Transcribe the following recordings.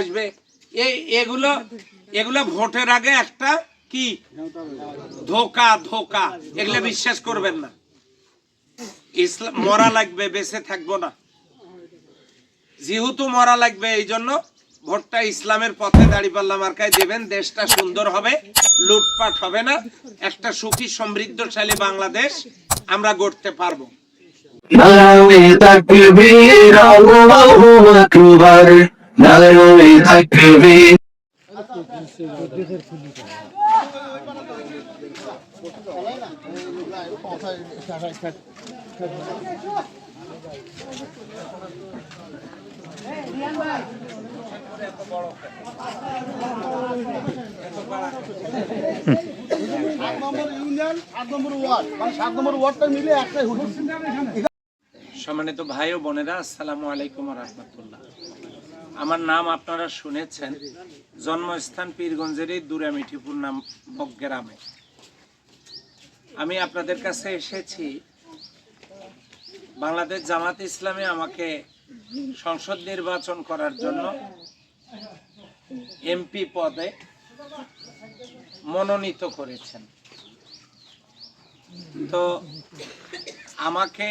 আসবে। এগুলো এগুলো ভোটের আগে একটা কি? ধোকা ধোকা। এগুলো বিশ্বাস করবেন না। ইসলাম, মরা লাগবে, বেঁচে থাকব না। যেহেতু মরা লাগবে, এই জন্য ভোটটা ইসলামের পথে দাঁড়িয়ে পাল্লা মার্কায় দেবেন। দেশটা সুন্দর হবে, লুটপাট হবে না। একটা সুখী, সমৃদ্ধশালী বাংলাদেশ আমরা গড়তে পারব। মিলে একটাই হুজুর সম্মানিত ভাই ও বোনেরা আসসালামু আলাইকুম রহমতুল্লাহ। আমার নাম আপনারা শুনেছেন। জন্মস্থান পীরগঞ্জের এই দুরামিঠিপুর নাম গ্রামে। আমি আপনাদের কাছে এসেছি। বাংলাদেশ জামাত ইসলামে আমাকে সংসদ নির্বাচন করার জন্য এমপি পদে মনোনীত করেছেন। তো আমাকে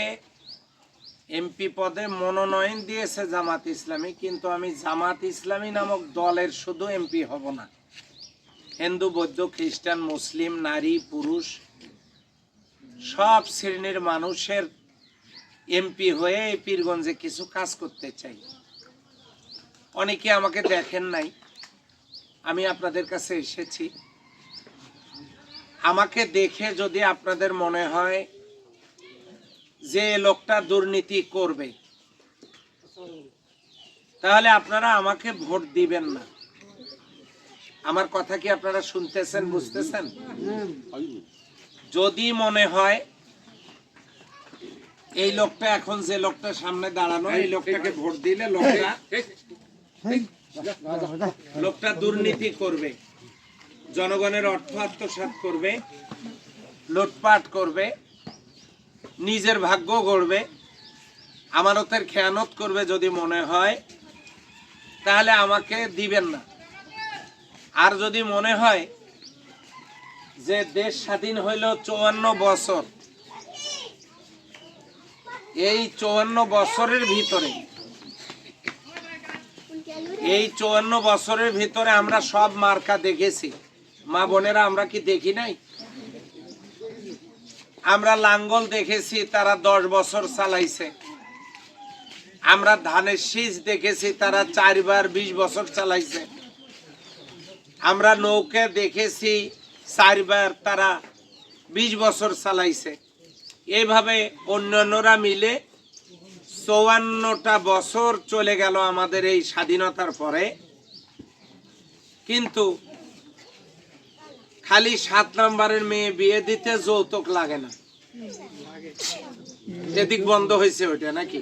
এমপি পদে মনোনয়ন দিয়েছে জামাত ইসলামী, কিন্তু আমি জামাত ইসলামী নামক দলের শুধু এমপি হব না। হিন্দু, বৌদ্ধ, খ্রিস্টান, মুসলিম, নারী, পুরুষ, সব শ্রেণির মানুষের এমপি হয়ে এই পীরগঞ্জে কিছু কাজ করতে চাই। অনেকে আমাকে দেখেন নাই। আমি আপনাদের কাছে এসেছি। আমাকে দেখে যদি আপনাদের মনে হয় যে লোকটা দুর্নীতি করবে। তাহলে আপনারা আমাকে ভোট দিবেন না। আমার কথা কি আপনারা শুনতেছেন, বুঝতেছেন? যদি মনে হয় এই লোকটা এখন যে লোকটা সামনে দাঁড়ানো, এই লোকটাকে ভোট দিলে লোকটা লোকটা দুর্নীতি করবে, জনগণের অর্থ আত্মসাৎ করবে, লুটপাট করবে নিজের ভাগ্য গড়বে, আমানতের খেয়ানত করবে যদি মনে হয়, তাহলে আমাকে দিবেন না। আর যদি মনে হয় যে দেশ স্বাধীন হইল চুয়ান্ন বছর, এই চুয়ান্ন বছরের ভিতরে, এই চুয়ান্ন বছরের ভিতরে আমরা সব মার্কা দেখেছি। মা বোনেরা, আমরা কি দেখি নাই? আমরা লাঙ্গল দেখেছি, তারা দশ বছর চালাইছে। আমরা ধানের শীষ দেখেছি, তারা চারবার বিশ বছর চালাইছে। আমরা নৌকা দেখেছি, চারবার তারা বিশ বছর চালাইছে। এইভাবে অন্যান্যরা মিলে চৌয়ান্নটা বছর চলে গেল আমাদের এই স্বাধীনতার পরে। কিন্তু খালি সাত নাম্বারের মেয়ে বিয়ে দিতে যৌতুক লাগে না। এদিক বন্ধ হয়েছে ওইটা নাকি?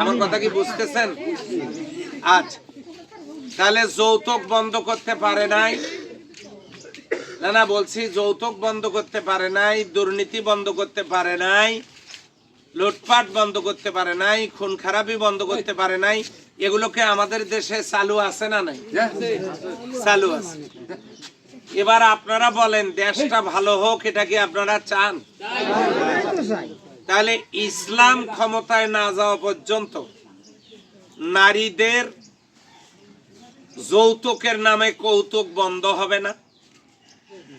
আমার কথা কি বুঝতেছেন? আচ্ছা তাহলে যৌতুক বন্ধ করতে পারে নাই। না না, বলছি যৌতুক বন্ধ করতে পারে নাই, দুর্নীতি বন্ধ করতে পারে নাই, লুটপাট বন্ধ করতে পারে নাই, খুন খারাপি বন্ধ করতে পারে নাই এগুলোকে আমাদের দেশে চালু আছে না নাই? চালু আছে। এবার আপনারা বলেন, দেশটা ভালো হোক, এটা কি আপনারা চান? তাহলে ইসলাম ক্ষমতায় না যাওয়া পর্যন্ত নারীদের যৌতুকের নামে কৌতুক বন্ধ হবে না,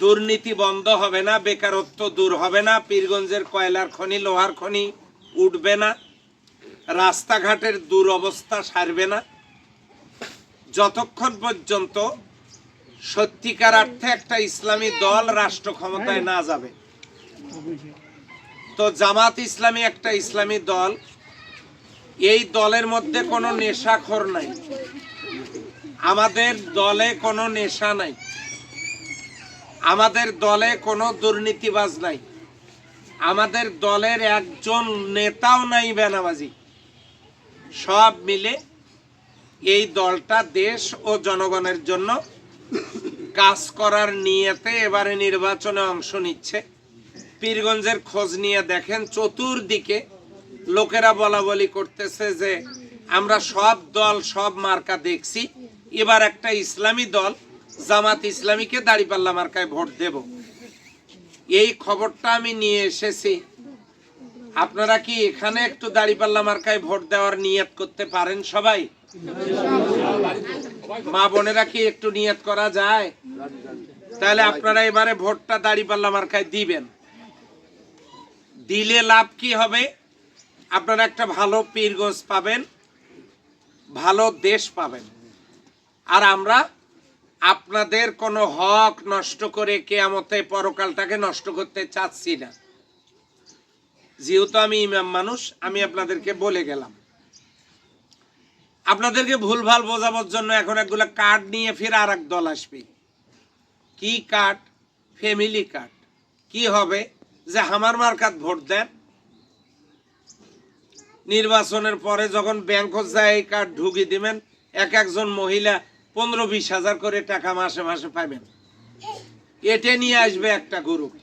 দুর্নীতি বন্ধ হবে না, বেকারত্ব দূর হবে না, পীরগঞ্জের কয়লার খনি, লোহার খনি উঠবে না, রাস্তাঘাটের দুরবস্থা সারবে না। যতক্ষণ পর্যন্ত সত্যিকার অর্থে একটা ইসলামী দল রাষ্ট্র ক্ষমতায় না যাবে। তো জামাত ইসলামী একটা ইসলামী দল, এই দলের মধ্যে কোনো নেশাখোর নাই। আমাদের দলে কোনো নেশা নাই। আমাদের দলে কোনো দুর্নীতিবাজ নাই। আমাদের দলের একজন নেতাও নাই বেনাবাজি সব মিলে এই দলটা দেশ ও জনগণের জন্য কাজ করার নিয়েতে এবারে নির্বাচনে অংশ নিচ্ছে। পীরগঞ্জের খোঁজ নিয়ে দেখেন চতুর্দিকে লোকেরা বলা বলি করতেছে যে আমরা সব দল, সব মার্কা দেখছি। এবার একটা ইসলামী দল, জামাত ইসলামীকে দাঁড়িপাল্লা মার্কায় ভোট দেব। এই খবরটা আমি নিয়ে এসেছি। আপনারা কি এখানে একটু দাঁড়িপাল্লা মার্কায় ভোট দেওয়ার নিয়ত করতে পারেন সবাই? মা বোনেরা কি একটু নিয়ত করা যায়? তাহলে আপনারা এবারে ভোটটা দাঁড়িপাল্লা মার্কায় দিবেন। দিলে লাভ কি হবে? আপনারা একটা ভালো পীরগোজ পাবেন, ভালো দেশ পাবেন। আর আমরা আপনাদের কোনো হক নষ্ট করে কেয়ামতে পরকালটাকে নষ্ট করতে চাচ্ছি না। যেহেতু আমি ইমাম মানুষ, আমি আপনাদেরকে বলে গেলাম। আপনাদেরকে ভুলভাল বোঝাবার জন্য এখন একগুলো কার্ড নিয়ে ফির আর এক দল আসবে। কি কার্ড ফ্যামিলি কার্ড কি হবে? যে আমার মার্কাত ভোট দেন। নির্বাচনের পরে যখন ব্যাংক যায় এই কার্ড ঢুকি দিবেন, এক একজন মহিলা পনেরো বিশ হাজার করে টাকা মাসে মাসে পাবেন এটে নিয়ে আসবে একটা গ্রুপ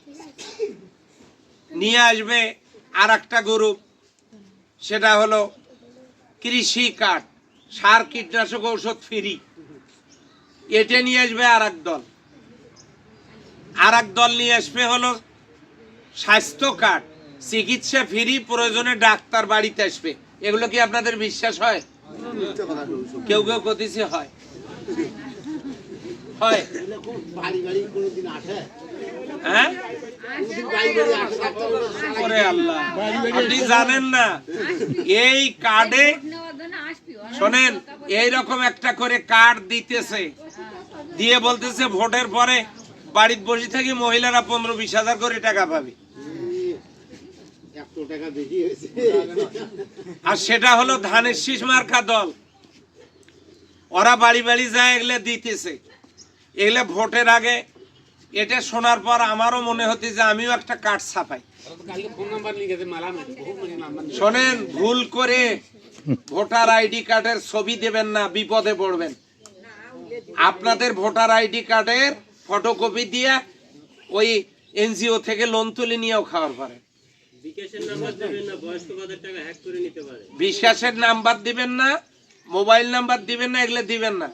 নিয়ে আসবে আর একটা গ্রুপ সেটা হলো কৃষি কার্ড সার কীটনাশক ঔষধ ফ্রি। এটে নিয়ে আসবে আর দল। আর দল নিয়ে আসবে হলো স্বাস্থ্য কার্ড। চিকিৎসা ফ্রি, প্রয়োজনে ডাক্তার বাড়িতে আসবে। এগুলো কি আপনাদের বিশ্বাস হয়? কেউ কেউ কতিছে হয়। হয়। হ্যাঁ? জানেন না, এই কার্ডে শোনেন এই রকম একটা করে কার্ড দিতেছে। দিয়ে বলতেছে ভোটের পরে বাড়িতে বসে থাকি মহিলারা পনেরো বিশ হাজার করে টাকা পাবে। আর সেটা হলো ধানের শীষ মার্কা দল। ওরা বাড়ি বাড়ি যায় এগুলো দিতেছে। এগুলো ভোটের আগে এটা শোনার পর আমারও মনে হতে যে আমিও একটা কার্ড ছাপাই। শোনেন ভুল করে ভোটার আইডি কার্ডের ছবি দেবেন না, বিপদে পড়বেন। আপনাদের ভোটার আইডি কার্ডের ফটোকপি দিয়ে ওই এনজিও থেকে লোন তুলে নিয়েও খাওয়ার পারে। বিশ্বাসের নাম্বার দিবেন না, মোবাইল নাম্বার দিবেন না, এগুলো দিবেন না।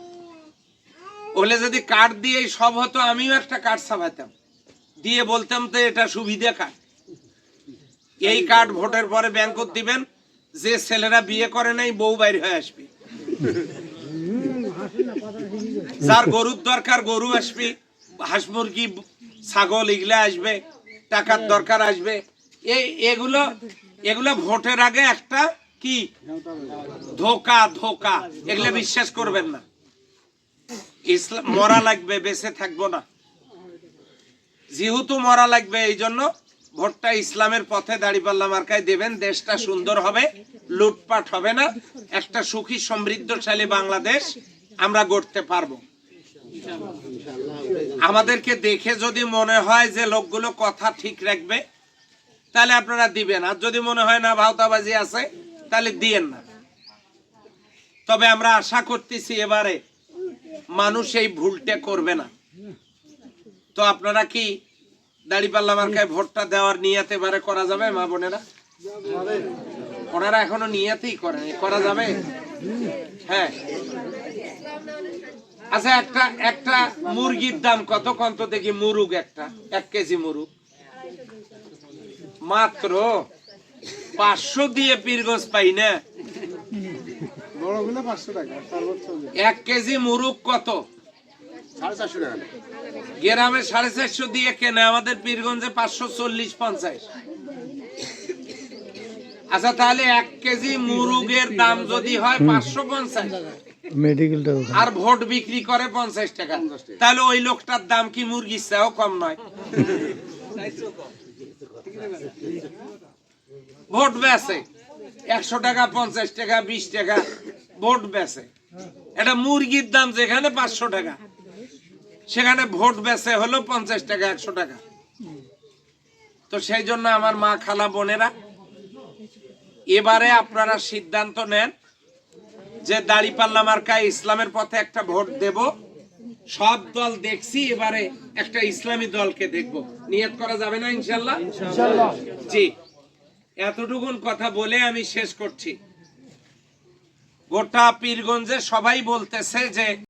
ওগুলো যদি কার্ড দিয়ে সব হতো, আমিও একটা কার্ড ছাপাইতাম দিয়ে বলতাম তো এটা সুবিধা কার্ড। এই কার্ড ভোটের পরে ব্যাংকত দিবেন যে ছেলেরা বিয়ে করে নাই, বউ বাইর হয়ে আসবে। যার গরুর দরকার, গরু আসবি, হাঁস মুরগি, ছাগল এগুলা আসবে, টাকার দরকার আসবে। এই এগুলো এগুলো ভোটের আগে একটা কি? ধোকা ধোকা, এগুলো বিশ্বাস করবেন না। ইসলাম মরা লাগবে, বেঁচে থাকব না। যেহেতু মরা লাগবে এই জন্য ভোটটা ইসলামের পথে দাঁড়িপাল্লা মার্কায় দেবেন, দেশটা সুন্দর হবে, লুটপাট হবে না, একটা সুখী, সমৃদ্ধশালী বাংলাদেশ আমরা গড়তে পারব। আমাদেরকে দেখে যদি মনে হয় যে লোকগুলো কথা ঠিক রাখবে, তাহলে আপনারা দিবেন। আর যদি মনে হয় না ভাওতাবাজি আছে, তাহলে দিয়েন না। তবে আমরা আশা করতেছি এবারে মানুষ এই ভুলটা করবে না। তো আপনারা কি দাড়িপাল্লা মার্কায় ভোটটা দেওয়ার নিয়াতে এবারে করা যাবে মা বোনেরা? ওনারা এখনও নিয়াতেই করেন করা যাবে? হ্যাঁ। আচ্ছা একটা একটা মুরগির দাম কত? কত দেখি মুরুগ একটা এক কেজি মুরুগ। মাত্র পাঁচশো দিয়ে পীরগজ পাই না? এক কেজি মুরুগ কত? গ্রামে সাড়ে চারশো দিয়ে কেনে আমাদের পীরগঞ্জে পাঁচশো চল্লিশ পঞ্চাশ। আচ্ছা তাহলে এক কেজি মুরুগের দাম যদি হয় পাঁচশো পঞ্চাশ। মেডিকেলটা আর ভোট বিক্রি করে পঞ্চাশ টাকা। তাহলে ওই লোকটার দাম কি মুরগির চাও কম নয়? ভোট বেচে। একশো টাকা পঞ্চাশ টাকা বিশ টাকা ভোট বেচে। এটা মুরগির দাম যেখানে পাঁচশো টাকা। সেখানে ভোট বেচে হলো পঞ্চাশ টাকা একশো টাকা। তো সেই জন্য আমার মা খালা বোনেরা এবারে আপনারা সিদ্ধান্ত নেন যে দাড়িপাল্লা মার্কায় ইসলামের পথে একটা ভোট দেব। সব দল দেখছি এবারে একটা ইসলামী দলকে দেখব। নিয়ত করা যাবে না ইনশাল্লাহ। জি। এতটুকুন কথা বলে আমি শেষ করছি। গোটা পীরগঞ্জে সবাই বলতেছে যে